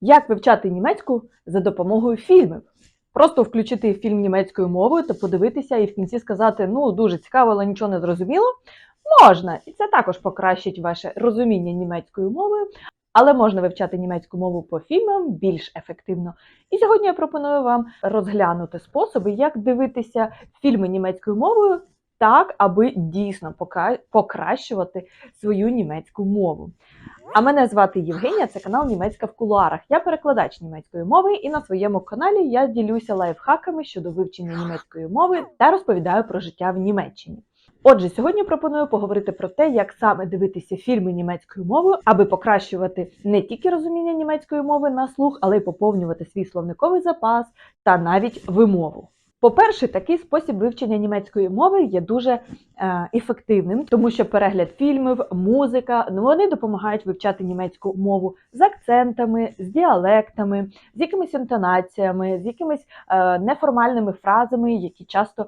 Як вивчати німецьку за допомогою фільмів? Просто включити фільм німецькою мовою та подивитися і в кінці сказати: ну дуже цікаво, але нічого не зрозуміло. Можна, і це також покращить ваше розуміння німецькою мовою, але можна вивчати німецьку мову по фільмам більш ефективно. І сьогодні я пропоную вам розглянути способи, як дивитися фільми німецькою мовою так, аби дійсно покращувати свою німецьку мову. А мене звати Євгенія, це канал Німецька в кулуарах. Я перекладач німецької мови, і на своєму каналі я ділюся лайфхаками щодо вивчення німецької мови та розповідаю про життя в Німеччині. Отже, сьогодні пропоную поговорити про те, як саме дивитися фільми німецькою мовою, аби покращувати не тільки розуміння німецької мови на слух, але й поповнювати свій словниковий запас та навіть вимову. По-перше, такий спосіб вивчення німецької мови є дуже е, ефективним, тому що перегляд фільмів, музика ну, вони допомагають вивчати німецьку мову з акцентами, з діалектами, з якимись інтонаціями, з якимись е, неформальними фразами, які часто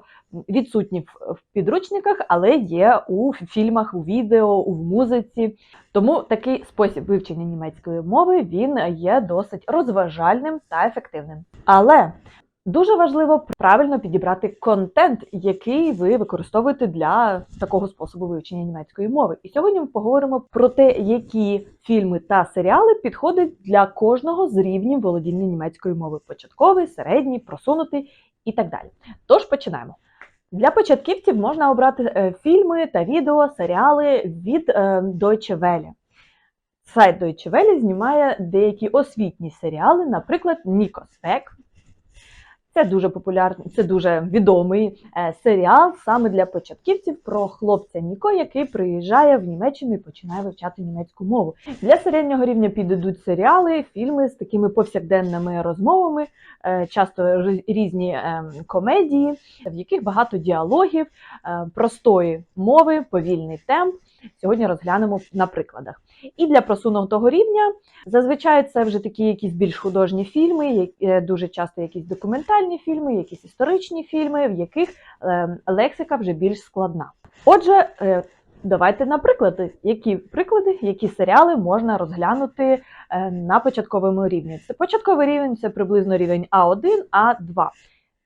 відсутні в, в підручниках, але є у фільмах, у відео, у музиці. Тому такий спосіб вивчення німецької мови він є досить розважальним та ефективним. Але Дуже важливо правильно підібрати контент, який ви використовуєте для такого способу вивчення німецької мови. І сьогодні ми поговоримо про те, які фільми та серіали підходять для кожного з рівнів володіння німецької мови: початковий, середній, просунутий і так далі. Тож починаємо. Для початківців можна обрати е, фільми та відео, серіали від е, Deutsche Welle. Сайт Deutsche Welle знімає деякі освітні серіали, наприклад, Нікосвек. Це дуже популярний, це дуже відомий е, серіал саме для початківців про хлопця Ніко, який приїжджає в Німеччину і починає вивчати німецьку мову. Для середнього рівня підійдуть серіали, фільми з такими повсякденними розмовами, е, часто різні е, комедії, в яких багато діалогів, е, простої мови, повільний темп. Сьогодні розглянемо на прикладах. І для просунутого рівня Зазвичай це вже такі якісь більш художні фільми, е, дуже часто якісь документальні фільми, якісь історичні фільми, в яких е, лексика вже більш складна. Отже, е, давайте на приклади, які приклади, які серіали можна розглянути е, на початковому рівні. Це початковий рівень це приблизно рівень А1, А2.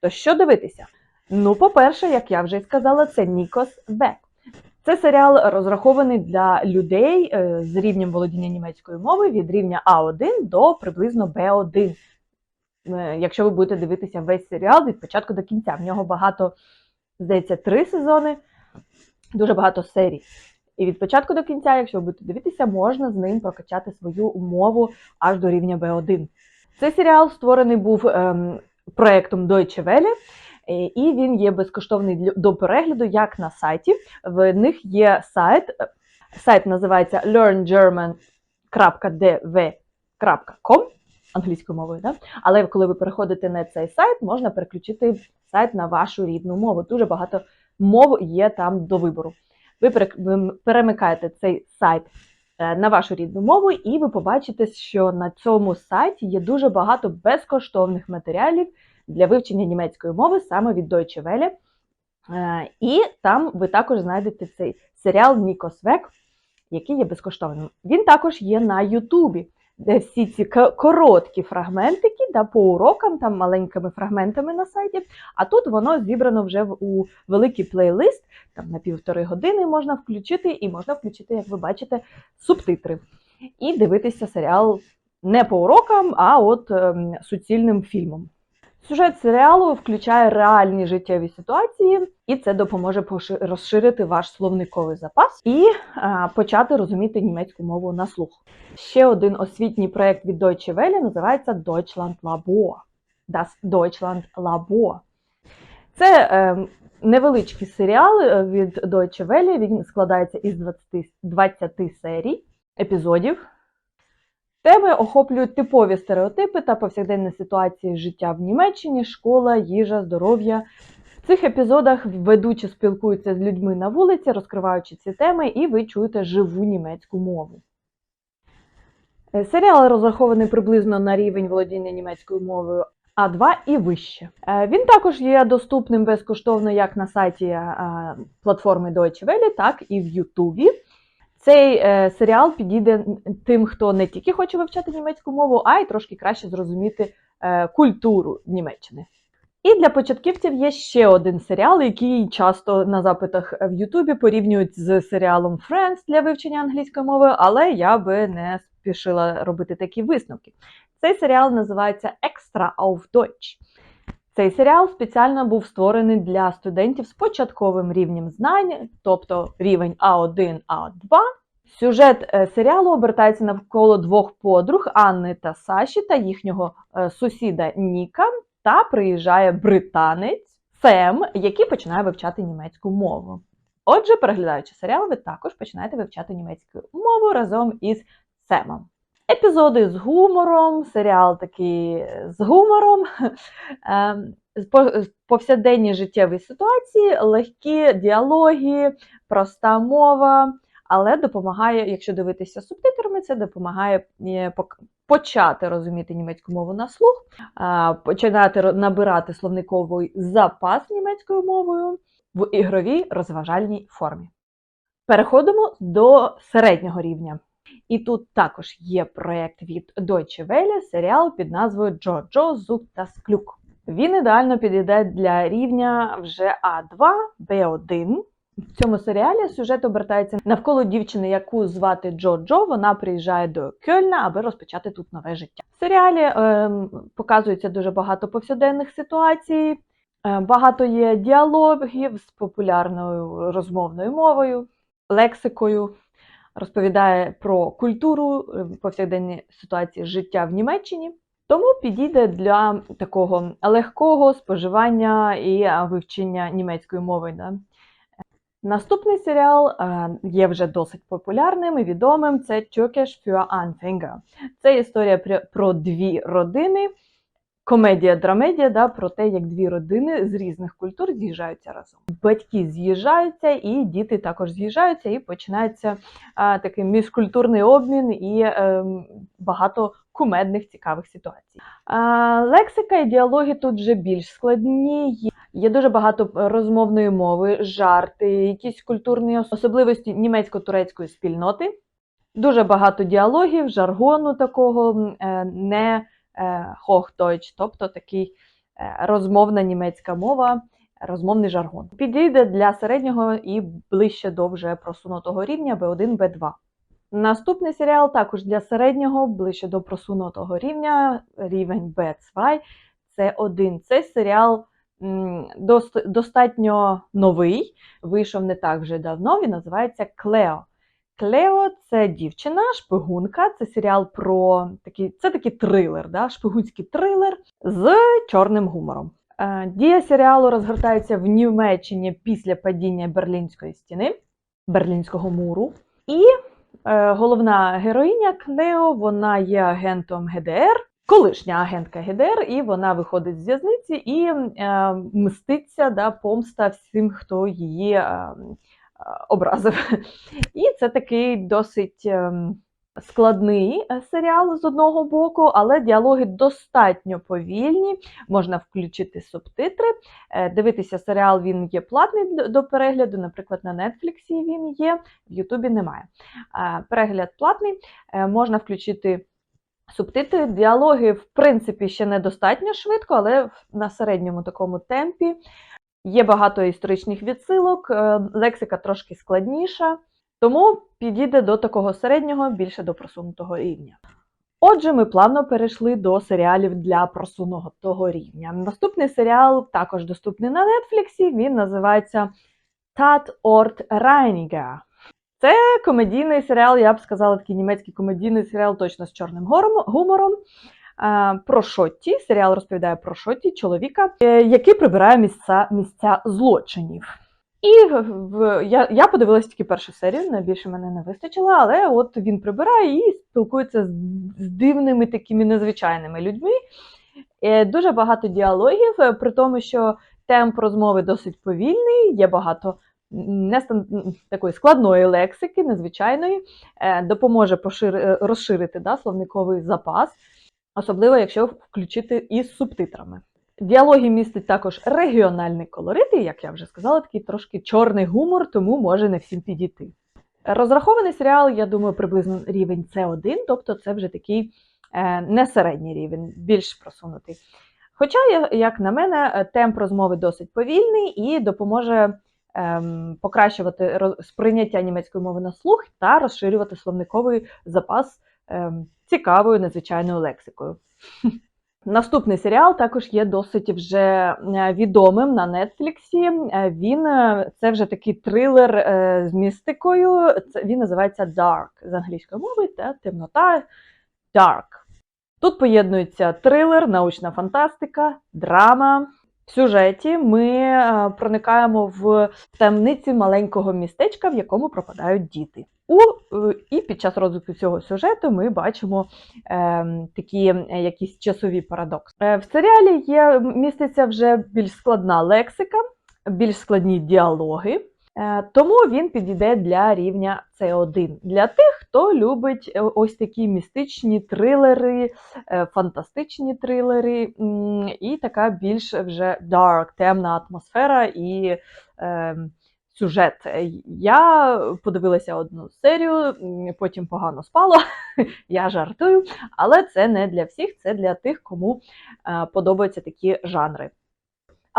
То що дивитися? Ну, по-перше, як я вже сказала, це Нікос Бек. Це серіал розрахований для людей е, з рівнем володіння німецької мови від рівня А1 до приблизно Б1. Е, Якщо ви будете дивитися весь серіал від початку до кінця. В нього багато, здається, три сезони, дуже багато серій. І від початку до кінця, якщо ви будете дивитися, можна з ним прокачати свою мову аж до рівня Б1. Цей серіал створений був ем, проектом Deutsche Welle, і він є безкоштовний до перегляду як на сайті. В них є сайт. е, Сайт називається learngerman.dv.com англійською мовою, да? але коли ви переходите на цей сайт, можна переключити сайт на вашу рідну мову. Дуже багато мов є там до вибору. Ви перемикаєте цей сайт е, на вашу рідну мову, і ви побачите, що на цьому сайті є дуже багато безкоштовних матеріалів для вивчення німецької мови саме від Deutsche Welle. Е, І там ви також знайдете цей серіал Нікосвек, який є безкоштовним. Він також є на Ютубі, де всі ці короткі фрагментики да, по урокам, там маленькими фрагментами на сайті. А тут воно зібрано вже у великий плейлист, там на півтори години можна включити, і можна включити, як ви бачите, субтитри. І дивитися серіал не по урокам, а от ем, суцільним фільмом. Сюжет серіалу включає реальні життєві ситуації, і це допоможе розширити ваш словниковий запас і а, почати розуміти німецьку мову на слух. Ще один освітній проєкт від Deutsche Welle називається Deutschland Labor. Das Deutschland Labor. Це е, невеличкий серіал е, від Deutsche Welle. Він складається із 20, 20 серій, епізодів. Теми охоплюють типові стереотипи та повсякденні ситуації життя в Німеччині, школа, їжа, здоров'я. В цих епізодах ведучі спілкуються з людьми на вулиці, розкриваючи ці теми, і ви чуєте живу німецьку мову. Е, Серіал розрахований приблизно на рівень володіння німецькою мовою А2 і вище. Е, Він також є доступним безкоштовно як на сайті е, платформи Deutsche Welle, так і в Ютубі. Цей е, серіал підійде тим, хто не тільки хоче вивчати німецьку мову, а й трошки краще зрозуміти е, культуру Німеччини. І для початківців є ще один серіал, який часто на запитах в Ютубі порівнюють з серіалом Friends для вивчення англійської мови, але я би не спішила робити такі висновки. Цей серіал називається Extra auf Deutsch. Цей серіал спеціально був створений для студентів з початковим рівнем знань, тобто рівень А1, А2. Сюжет е, серіалу обертається навколо двох подруг Анни та Саші та їхнього е, сусіда Ніка. Та приїжджає британець Сем, який починає вивчати німецьку мову. Отже, переглядаючи серіал, ви також починаєте вивчати німецьку мову разом із Семом. Епізоди з гумором, серіал такий з гумором, ем, повсякденні життєві ситуації, легкі діалоги, проста мова, але допомагає, якщо дивитися субтитрами, це допомагає е, почати розуміти німецьку мову на слух, починати набирати словниковий запас німецькою мовою в ігровій розважальній формі. Переходимо до середнього рівня. І тут також є проєкт від Deutsche Welle, серіал під назвою Джо-Джо Зуб та Склюк. Він ідеально підійде для рівня вже А2, Б1. В цьому серіалі сюжет обертається навколо дівчини, яку звати Джо-Джо. Вона приїжджає до Кьольна, аби розпочати тут нове життя. В серіалі ем, показується дуже багато повсякденних ситуацій, е, багато є діалогів з популярною розмовною мовою, лексикою розповідає про культуру, е, повсякденні ситуації життя в Німеччині. Тому підійде для такого легкого споживання і вивчення німецької мови. Да? Наступний серіал е, є вже досить популярним і відомим. Це Turkish für Anfänger. Це історія про дві родини, комедія-драмедія, да, про те, як дві родини з різних культур з'їжджаються разом. Батьки з'їжджаються, і діти також з'їжджаються, і починається а, такий міжкультурний обмін і е, багато кумедних цікавих ситуацій. А, лексика і діалоги тут вже більш складні. Є, дуже багато розмовної мови, жарти, якісь культурні особливості німецько-турецької спільноти. Дуже багато діалогів, жаргону такого е, не Hochdeutsch, тобто такий е, розмовна німецька мова, розмовний жаргон. Підійде для середнього і ближче до вже просунутого рівня B1, B2. Наступний серіал також для середнього, ближче до просунутого рівня, рівень B2. Це один. Цей серіал достатньо новий, вийшов не так вже давно. Він називається Клео. Клео це дівчина, шпигунка. Це серіал про такий, це такий трилер, да? шпигунський трилер з чорним гумором. Е, Дія серіалу розгортається в Німеччині після падіння Берлінської стіни, Берлінського муру. І е, головна героїня Клео, вона є агентом ГДР, колишня агентка ГДР, і вона виходить з в'язниці і е, мститься да, помста всім, хто її е, образив. І це такий досить ем, складний е, серіал з одного боку, але діалоги достатньо повільні. Можна включити субтитри. Е, Дивитися серіал він є платний до перегляду. Наприклад, на Нетфліксі він є, в Ютубі немає. Е, Перегляд платний, е, можна включити. Субтитри, діалоги, в принципі, ще недостатньо швидко, але на середньому такому темпі. Є багато історичних відсилок, е, лексика трошки складніша, тому підійде до такого середнього, більше до просунутого рівня. Отже, ми плавно перейшли до серіалів для просунутого рівня. Наступний серіал також доступний на Нетфліксі. Він називається Tatort Reiniger. Це комедійний серіал, я б сказала, такий німецький комедійний серіал точно з чорним гумором. Про Шотті. Серіал розповідає про Шотті, чоловіка, е, який прибирає місця, місця злочинів. І в, я, я подивилася тільки першу серію, найбільше мене не вистачило, але от він прибирає і спілкується з, з дивними такими незвичайними людьми. Е, Дуже багато діалогів, е, при тому, що темп розмови досить повільний, є багато не стан- такої складної лексики, незвичайної, допоможе пошири, е, розширити да, словниковий запас, особливо якщо включити із субтитрами. Діалоги містять також регіональний колорит, і, як я вже сказала, такий трошки чорний гумор, тому може не всім підійти. Розрахований серіал, я думаю, приблизно рівень С1, тобто це вже такий е, не середній рівень, більш просунутий. Хоча, як на мене, е, темп розмови досить повільний і допоможе ем, покращувати сприйняття німецької мови на слух та розширювати словниковий запас цікавою надзвичайною лексикою. Наступний серіал також є досить вже е, відомим на Нетфліксі. Е, Він е, це вже такий трилер з містикою. Він називається Dark з англійської мови та темнота Dark. Тут поєднується трилер, научна фантастика, драма. Сюжеті ми е, проникаємо в темниці маленького містечка, в якому пропадають діти. У, е, і під час розвитку цього сюжету ми бачимо е, такі е, якісь часові парадокси. Е, в серіалі є міститься вже більш складна лексика, більш складні діалоги. Е, Тому він підійде для рівня С1. Для тих, хто любить е, ось такі містичні трилери, е, фантастичні трилери, і така більш вже dark, темна атмосфера і е, сюжет. Я подивилася одну серію, потім погано спала. Я жартую, але це не для всіх, це для тих, кому подобаються такі жанри.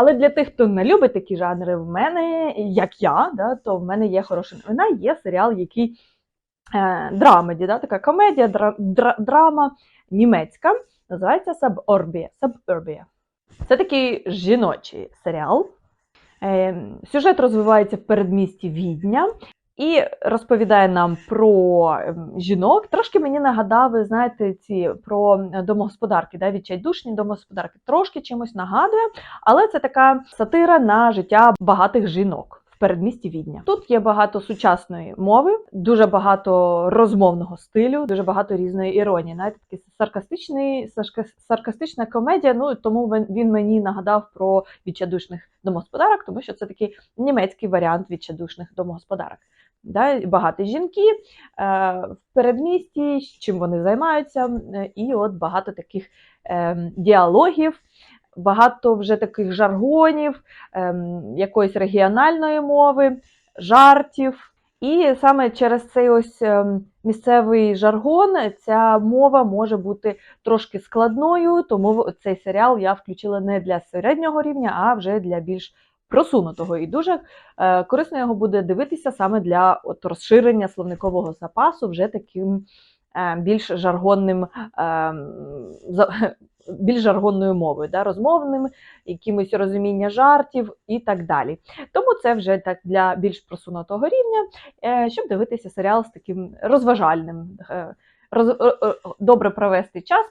Але для тих, хто не любить такі жанри, в мене, як я, да, то в мене є хороша новина, є серіал, який е, драмеді, да, така комедія, дра, дра, драма німецька, називається Suburbia. Suburbia. Це такий жіночий серіал. Е, сюжет розвивається в передмісті Відня і розповідає нам про ем, жінок. Трошки мені нагадав, знаєте, ці про домогосподарки, да, відчайдушні домогосподарки. Трошки чимось нагадує, але це така сатира на життя багатих жінок. в Передмісті Відня тут є багато сучасної мови, дуже багато розмовного стилю, дуже багато різної іронії. Навіть такий саркастичний сарка- саркастична комедія. Ну тому він мені нагадав про відчайдушних домогосподарок, тому що це такий німецький варіант відчайдушних домогосподарок. Да, і багаті жінки е, в передмісті, чим вони займаються, е, і от багато таких е, діалогів, багато вже таких жаргонів, якоїсь регіональної мови, жартів. І саме через цей ось місцевий жаргон ця мова може бути трошки складною, тому цей серіал я включила не для середнього рівня, а вже для більш просунутого. І дуже е, корисно його буде дивитися саме для от, розширення словникового запасу вже таким е, більш жаргонним, е, більш жаргонною мовою, да, розмовним, якимось розуміння жартів і так далі. Тому це вже так для більш просунутого рівня, щоб дивитися серіал з таким розважальним. Роз, добре провести час,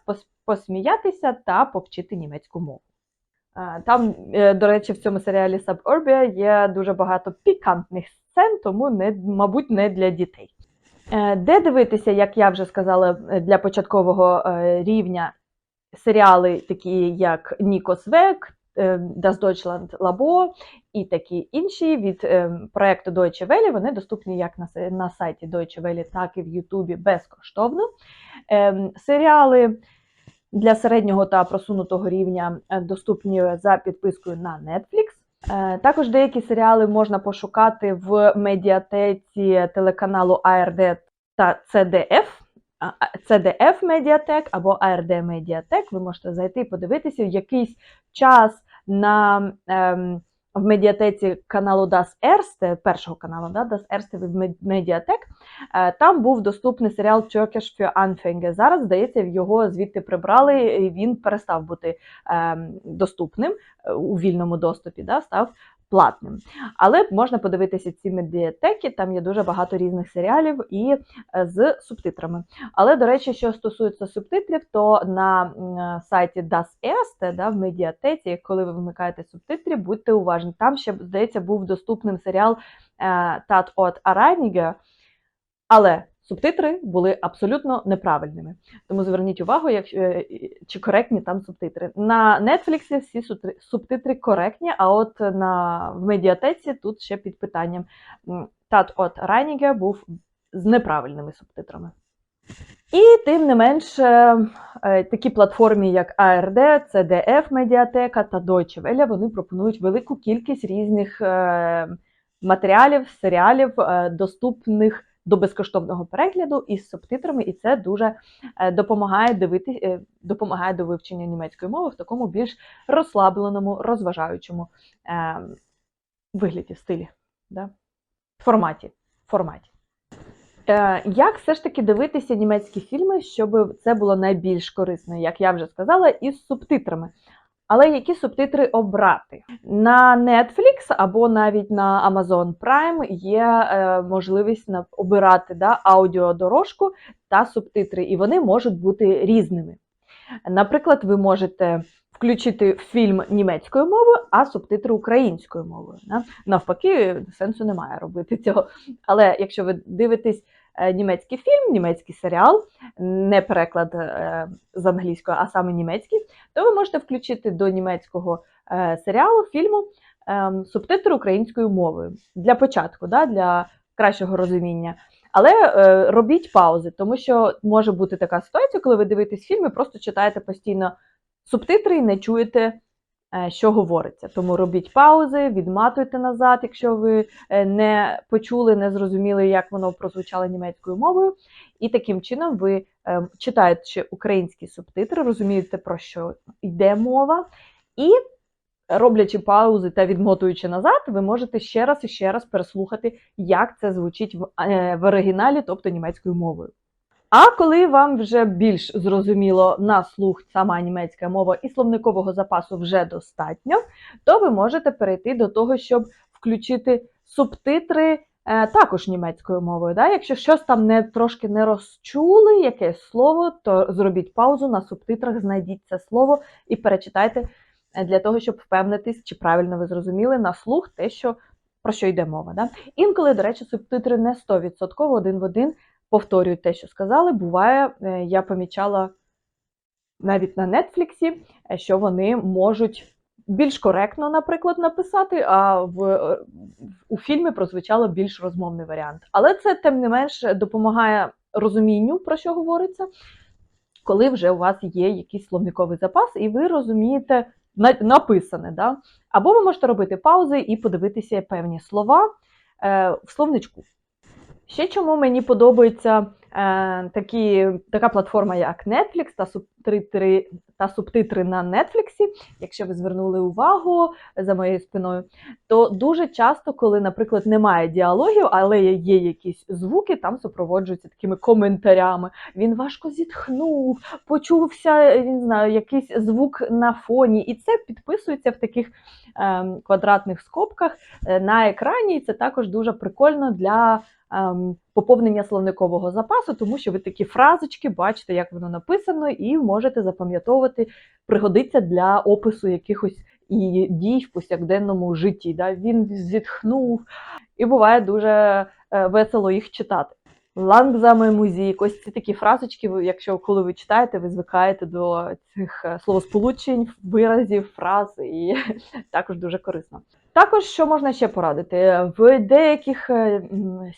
посміятися та повчити німецьку мову. Там, е, до речі, в цьому серіалі Suburbia є дуже багато пікантних сцен, тому не, мабуть, не для дітей. Е, Де дивитися, як я вже сказала, е, для початкового рівня серіали, такі як Нікос Век, Das Deutschland Labo і такі інші від проекту Deutsche Welle, вони доступні як на, на сайті Deutsche Welle, так і в Ютубі безкоштовно. Ем, Серіали для середнього та просунутого рівня е, доступні за підпискою на Netflix. Е, Також деякі серіали можна пошукати в медіатеці телеканалу ARD та CDF. CDF Медіатек або ARD Медіатек. Ви можете зайти і подивитися в якийсь час на ем, в медіатеці каналу Das Erste, першого каналу, да, Das Erste від Медіатек. Там був доступний серіал Turkish für Anfänger. Зараз, здається, його звідти прибрали, і він перестав бути ем, доступним е, у вільному доступі, да, став платним. Але можна подивитися ці медіатеки, там є дуже багато різних серіалів і е, з субтитрами. Але, до речі, що стосується субтитрів, то на сайті Das Erste, да, в медіатеці, коли ви вмикаєте субтитри, будьте уважні. Там ще, здається, був доступним серіал е, Tat от Areinige, але субтитри були абсолютно неправильними. Тому зверніть увагу, якщо, е, чи коректні там субтитри. На Netflix всі субтитри коректні, а от на, в медіатеці тут ще під питанням. Тат от Райніге був з неправильними субтитрами. І тим не менш, е, такі платформи, як ARD, CDF Медіатека та Deutsche Welle, вони пропонують велику кількість різних е, матеріалів, серіалів, доступних до безкоштовного перегляду із субтитрами, і це дуже е, допомагає дивити, е, допомагає до вивчення німецької мови в такому більш розслабленому, розважаючому е, вигляді, стилі, да? форматі. форматі. Як все ж таки дивитися німецькі фільми, щоб це було найбільш корисно, як я вже сказала, із субтитрами. Але які субтитри обрати? На Netflix або навіть на Amazon Prime є е, можливість на- обирати да, аудіодорожку та субтитри, і вони можуть бути різними. Наприклад, ви можете включити фільм німецькою мовою, а субтитри українською мовою. Навпаки, сенсу немає робити цього. Але якщо ви дивитесь німецький фільм, німецький серіал, не переклад е, з англійської, а саме німецький, то ви можете включити до німецького е, серіалу, фільму е, субтитри українською мовою для початку, для кращого розуміння. Але е, робіть паузи, тому що може бути така ситуація, коли ви дивитесь фільм і просто читаєте постійно субтитри і не чуєте, е, що говориться. Тому робіть паузи, відматуйте назад, якщо ви е, не почули, не зрозуміли, як воно прозвучало німецькою мовою. І таким чином ви е, читаючи українські субтитри, розумієте, про що йде мова, і роблячи паузи та відмотуючи назад, ви можете ще раз і ще раз переслухати, як це звучить е, в оригіналі, тобто німецькою мовою. А коли вам вже більш зрозуміло на слух сама німецька мова і словникового запасу вже достатньо, то ви можете перейти до того, щоб включити субтитри е, також німецькою мовою. Да? Якщо щось там не трошки не розчули, якесь слово, то зробіть паузу на субтитрах, знайдіть це слово і перечитайте е, для того, щоб впевнитись, чи правильно ви зрозуміли на слух те, що про що йде мова. Да? Інколи, до речі, субтитри не 100% один в один повторюють те, що сказали. Буває, е, я помічала навіть на Нетфліксі, е, що вони можуть більш коректно, наприклад, написати, а в, е, у фільмі прозвучало більш розмовний варіант. Але це, тим не менш, допомагає розумінню, про що говориться, коли вже у вас є якийсь словниковий запас, і ви розумієте написане. Да? Або ви можете робити паузи і подивитися певні слова в словничку. Ще чому мені подобається е, такі, така платформа, як Netflix та субтитри, та субтитри на Netflix, якщо ви звернули увагу за моєю спиною, то дуже часто, коли, наприклад, немає діалогів, але є якісь звуки, там супроводжуються такими коментарями. Він важко зітхнув, почувся не знаю, якийсь звук на фоні, і це підписується в таких ем, квадратних скобках е, на екрані. І це також дуже прикольно для поповнення словникового запасу, тому що ви такі фразочки бачите, як воно написано, і можете запам'ятовувати, пригодиться для опису якихось і дій в повсякденному житті. Да? Він зітхнув, і буває дуже е, весело їх читати. Лангзаме музік, ось ці такі фразочки, якщо коли ви читаєте, ви звикаєте до цих е, словосполучень, виразів, фраз, і також дуже корисно. Також що можна ще порадити? В деяких е,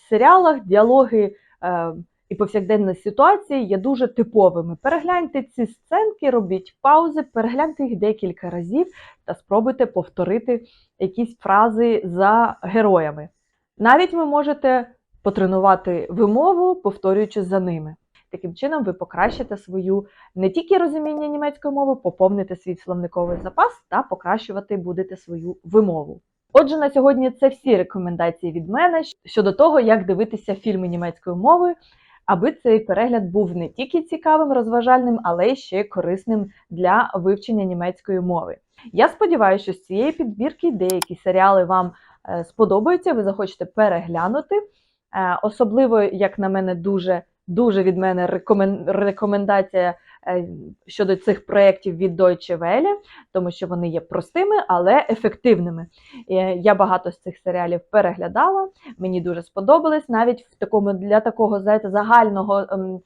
серіалах діалоги е, і повсякденні ситуації є дуже типовими. Перегляньте ці сценки, робіть паузи, перегляньте їх декілька разів та спробуйте повторити якісь фрази за героями. Навіть ви можете потренувати вимову, повторюючи за ними. Таким чином, ви покращите свою не тільки розуміння німецької мови, поповните свій словниковий запас та покращувати будете свою вимову. Отже, на сьогодні це всі рекомендації від мене щодо того, як дивитися фільми німецькою мовою, аби цей перегляд був не тільки цікавим, розважальним, але й ще корисним для вивчення німецької мови. Я сподіваюся, що з цієї підбірки деякі серіали вам е, сподобаються, ви захочете переглянути. Е, Особливо, як на мене, дуже дуже від мене рекомен- рекомендація е, щодо цих проєктів від Deutsche Welle, тому що вони є простими, але ефективними. Е, Я багато з цих серіалів переглядала, мені дуже сподобались, навіть в такому для такого знаєте, загального, ем,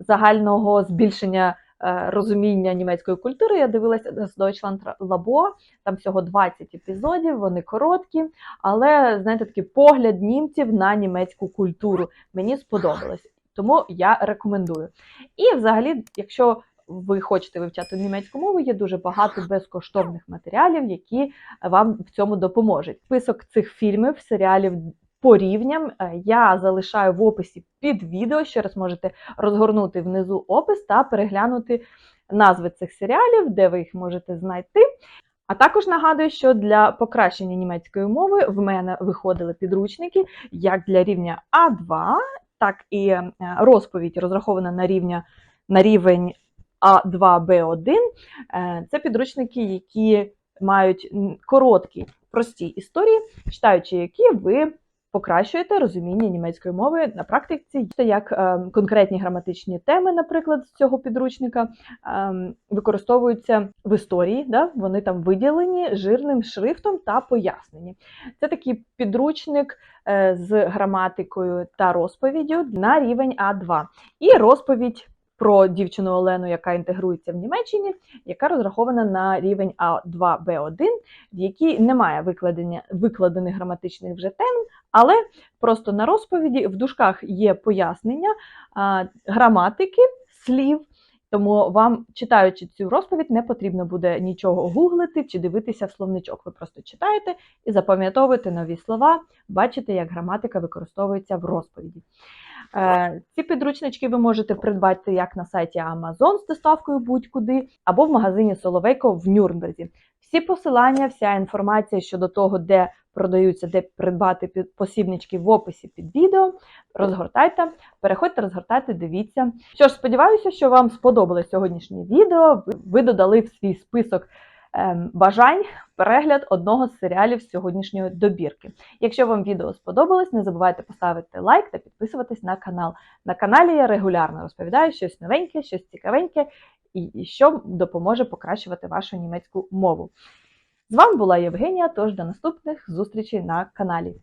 загального збільшення е, розуміння німецької культури. Я дивилася з Deutschland Labor, там всього 20 епізодів, вони короткі, але знаєте, такий погляд німців на німецьку культуру мені сподобалось. Тому я рекомендую. І взагалі, якщо ви хочете вивчати німецьку мову, є дуже багато безкоштовних матеріалів, які вам в цьому допоможуть. Список цих фільмів, серіалів по рівням е, я залишаю в описі під відео. Ще раз можете розгорнути внизу опис та переглянути назви цих серіалів, де ви їх можете знайти. А також нагадую, що для покращення німецької мови в мене виходили підручники як для рівня А2, так і е, розповідь розрахована на рівня на рівень А2Б1. Е, Це підручники, які мають короткі, прості історії, читаючи які ви покращуєте розуміння німецької мови на практиці, як е, конкретні граматичні теми, наприклад, з цього підручника ем, використовуються в історії, да? вони там виділені жирним шрифтом та пояснені. Це такий підручник е, з граматикою та розповіддю на рівень А2. І розповідь про дівчину Олену, яка інтегрується в Німеччині, яка розрахована на рівень А2Б1, в якій немає викладення, викладених граматичних вже тем, але просто на розповіді в дужках є пояснення а, граматики, слів. Тому вам, читаючи цю розповідь, не потрібно буде нічого гуглити чи дивитися в словничок. Ви просто читаєте і запам'ятовуєте нові слова, бачите, як граматика використовується в розповіді. Е, Ці підручнички ви можете придбати як на сайті Amazon з доставкою будь-куди, або в магазині Соловейко в Нюрнберзі. Всі посилання, вся інформація щодо того, де продаються, де придбати посібнички в описі під відео. Розгортайте, переходьте, розгортайте, дивіться. Що ж, сподіваюся, що вам сподобалось сьогоднішнє відео. Ви- додали в свій список бажань перегляд одного з серіалів сьогоднішньої добірки. Якщо вам відео сподобалось, не забувайте поставити лайк та підписуватись на канал. На каналі я регулярно розповідаю щось новеньке, щось цікавеньке і що допоможе покращувати вашу німецьку мову. З вами була Євгенія, тож до наступних зустрічей на каналі.